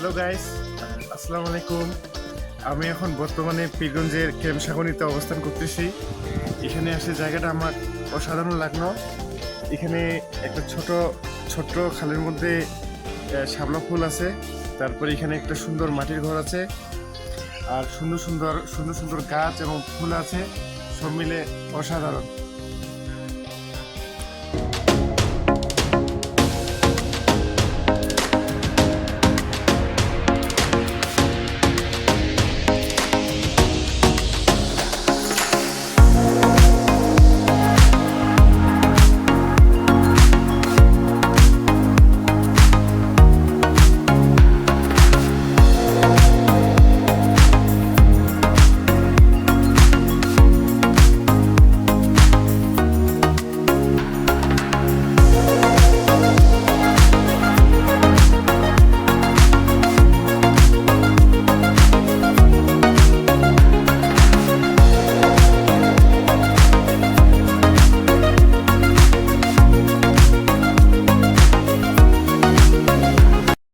Hello guys আসসালামু আলাইকুম আমি এখন বর্তমানে পীরগঞ্জের কেমসাগনিতে অবস্থান করতেছি। এখানে আসে জায়গাটা আমার অসাধারণ লাগল। এখানে একটা ছোট ছোট্ট খালের মধ্যে আহ, শাপলা ফুল আছে। তারপরে এখানে একটা সুন্দর মাটির ঘর আছে। আর সুন্দর সুন্দর সুন্দর সুন্দর গাছ এবং ফুল আছে। সব মিলে অসাধারণ।